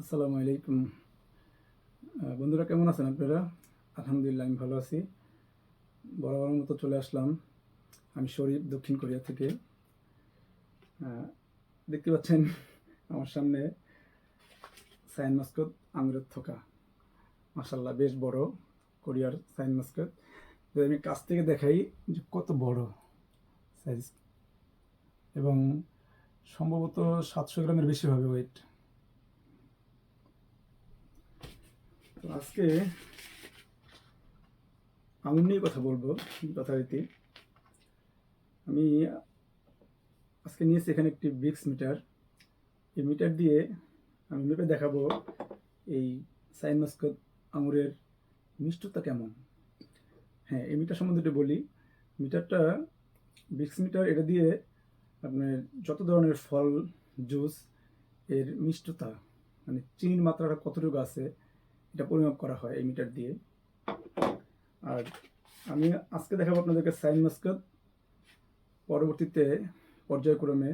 আসসালামু আলাইকুম। বন্ধুরা, কেমন আছেন আপনারা? আলহামদুলিল্লাহ, আমি ভালো আছি। বরাবর মতো চলে আসলাম আমি শরীফ দক্ষিণ কোরিয়া থেকে। দেখতে পাচ্ছেন আমার সামনে সাইন মাস্কত আঙুরের থোকা। মাসাল্লাহ বেশ বড় কোরিয়ার সাইন মাস্কত। যদি আমি কাছ থেকে দেখাই যে কত বড় সাইজ এবং সম্ভবত সাতশো গ্রামের বেশি হবে ওয়েট আজকে আঙুর নিয়ে কথা বলব যথারীতি। আমি আজকে নিয়েছি এখানে একটি ব্রিক্স মিটার। এই মিটার দিয়ে আমি মেপে দেখাবো এই সাইন মাস্কত আঙুরের মিষ্টতা কেমন। হ্যাঁ এই মিটার সম্বন্ধে একটু বলি। মিটারটা, ব্রিক্স মিটার, এটা দিয়ে আপনার যত ধরনের ফল, জুস, এর মিষ্টতা মানে চিনির মাত্রাটা কতটুকু আছে এটা পরিমাপ করা হয় এই মিটার দিয়ে। আর আমি আজকে দেখাবো আপনাদেরকে সাইন মাস্কত। পরবর্তীতে পর্যায়ক্রমে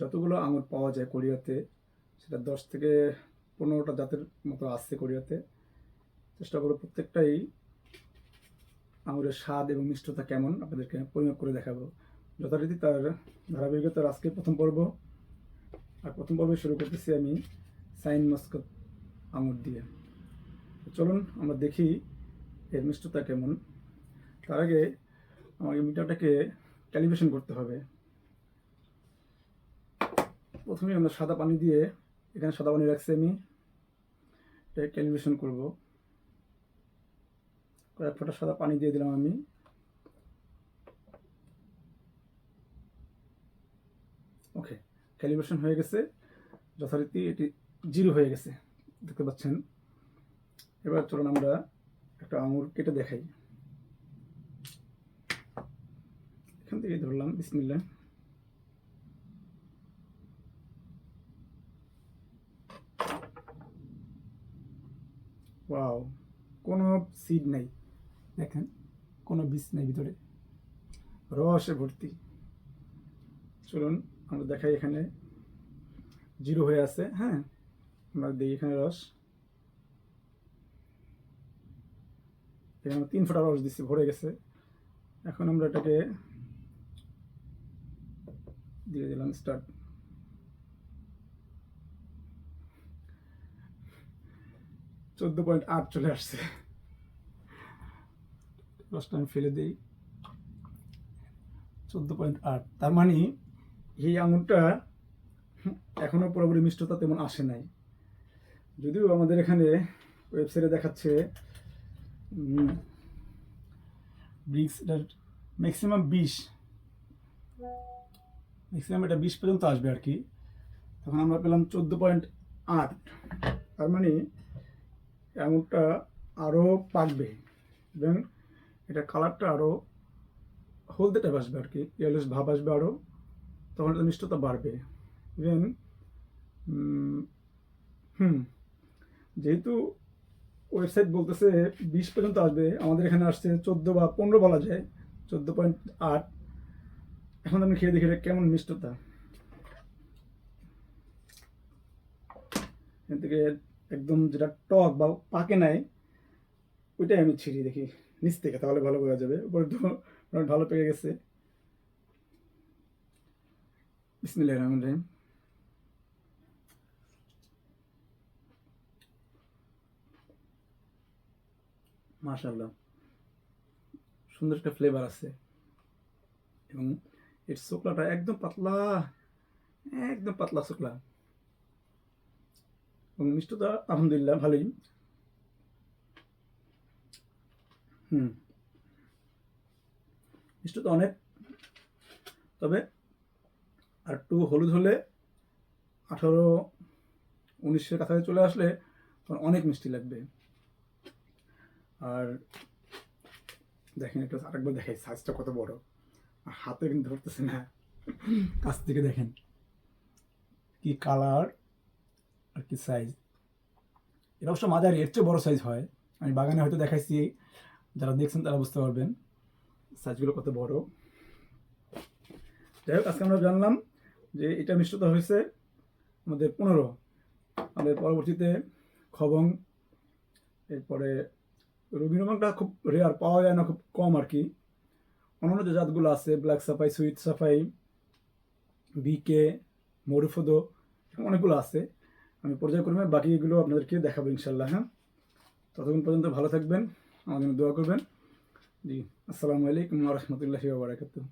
যতগুলো আঙুর পাওয়া যায় কোরিয়াতে, সেটা দশ থেকে পনেরোটা জাতের মতো আসছে কোরিয়াতে। চেষ্টা করব প্রত্যেকটাই আঙুরের স্বাদ এবং মিষ্টতা কেমন আপনাদেরকে পরিমাপ করে দেখাবো। যথারীতি তার ধারাবাহিকতার আজকে প্রথম পর্ব। আর প্রথম পর্বে শুরু করতেছি আমি সাইন মাস্কত আঙুর দিয়ে। চলুন আমরা দেখি এর মিষ্টতা কেমন। তার আগে আমাকে মিটারটাকে ক্যালিব্রেশন করতে হবে। প্রথমে আমরা সাদা পানি দিয়ে এখানে সাদা পানি রাখছি আমি। এটা ক্যালিব্রেশন করব। কয়েক ফোঁটা সাদা পানি দিয়ে দিলাম আমি। ওকে, ক্যালিব্রেশন হয়ে গেছে। যথারীতি এটি জিরো হয়ে গেছে। দেখতে পাচ্ছেন। এবার চলুন আমরা একটা আঙুর কেটে দেখাই। এখান থেকে ধরলাম বিসমিল্লা ওয়াও, কোনো সিড নাই। দেখেন, কোনো বীজ নেই ভিতরে। রসে ভর্তি। চলুন আমরা দেখাই এখানে। জিরো হয়ে আছে হ্যাঁ? আমরা দিই এখানে রস। এখানে তিন ফোঁটা রস দিচ্ছি ভরে গেছে। এখন আমরা এটাকে দিয়ে দিলাম স্টার্ট চোদ্দ পয়েন্ট আট চলে আসছে। রসটা আমি ফেলে দিই। চোদ্দ পয়েন্ট আট, তার মানে এই আঙুরটা এখনও পুরোপুরি মিষ্টতা তেমন আসে নাই। যদিও আমাদের এখানে ওয়েবসাইটে দেখাচ্ছে ব্রিক্স এটার ম্যাক্সিমাম বিশ ম্যাক্সিমাম এটা বিশ পর্যন্ত আসবে আর কি। তখন আমরা পেলাম চোদ্দ পয়েন্ট আট। তার মানে আঙুরটা আরও পাকবে। এবং এটা কালারটা আরও হলদে টাইপ আসবে আর কি ইয়েলোস ভাব আসবে আরও তখন এটা মিষ্টতা বাড়বে। ইভেন হুম যেহেতু ওয়েবসাইট বলতেছে বিশ পর্যন্ত আসবে, আমাদের এখানে আসছে চোদ্দ বা পনেরো বলা যায়, চোদ্দ পয়েন্ট আট। এখন আমি খেয়ে দেখি কেমন মিষ্টতা। এখান থেকে একদম যেটা টক বা পাকে নাই, ওইটাই আমি ছিঁড়ি দেখি নিচ থেকে, তাহলে ভালো বোঝা যাবে। উপরে তো ভালো পেকে গেছে। বিসমিল্লাহির রহমানির রহিম। মাশাআল্লাহ। সুন্দর একটা ফ্লেভার আছে। এবং এর শুকলাটা একদম পাতলা একদম পাতলা শুকলা এবং মিষ্টতা আলহামদুলিল্লাহ ভালোই। হুম। মিষ্টতা অনেক। তবে আর একটু হলুদ হলে আঠারো, উনিশের কাছাকাছি চলে আসলে তখন অনেক মিষ্টি লাগবে। আর দেখেন একটু আরেকবার দেখাই সাইজটা কত বড়। আর হাতে কিন্তু ধরতেছে না। কাছ থেকে দেখেন কি কালার আর কি সাইজ এটা অবশ্য মাঝারি এর চেয়ে বড় সাইজ হয়। আমি বাগানে হয়তো দেখাইছি, যারা দেখছেন তারা বুঝতে পারবেন সাইজগুলো কত বড়। যাই হোক, আজকে আমরা জানলাম যে এটা মিষ্টতা হয়েছে আমাদের পনেরো। আমাদের পরবর্তীতে খবং, এরপরে রবি রঙটা খুব রেয়ার পাওয়া যায় না খুব কম আর কি অন্যান্য যে জাতগুলো আছে ব্ল্যাক সাফাই সুইট সাফাই বিকে মরুফদো অনেকগুলো আছে। আমি পর্যায়ক্রমে বাকিগুলো আপনাদেরকে দেখাবো ইনশাল্লাহ হ্যাঁ? ততক্ষণ পর্যন্ত ভালো থাকবেন আমাদের দোয়া করবেন। জি, আসসালামু আলাইকুম রহমতুল্লাহি বারাকাতুহ।